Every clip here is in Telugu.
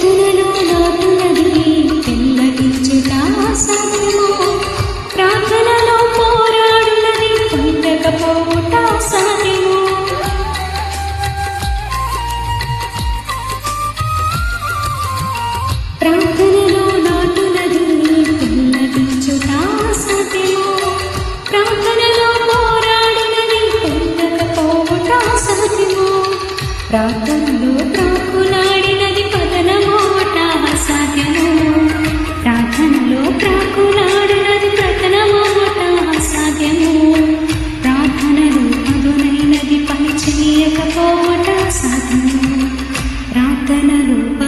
తులలో లోతున్నది తెల్లటి చితాసనము ప్రార్థనలో పోరాడున్నది పొందకపోవుట సహజము. ప్రార్థనలో లోతున్నది తెల్లటి చితాసనము ప్రార్థనలో పోరాడున్నది పొందకపోవుట సహజము ప్రార్థనలో ప్రార్థన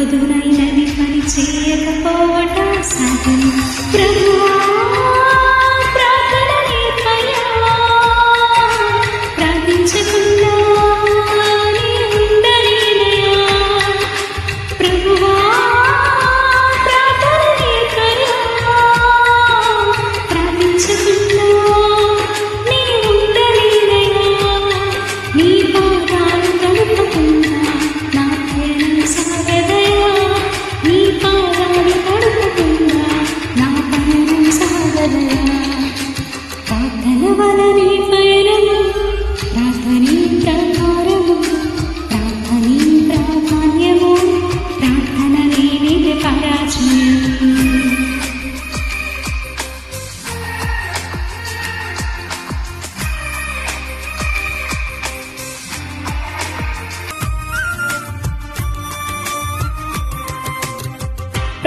మధునైన వివరి చేయకపోవటం సాధన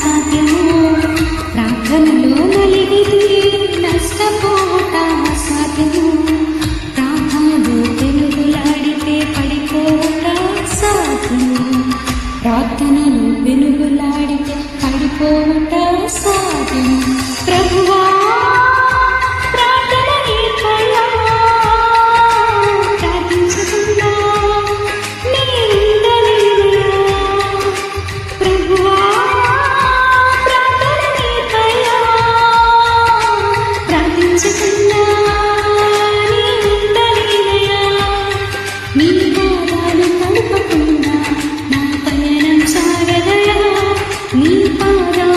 萨迪。把我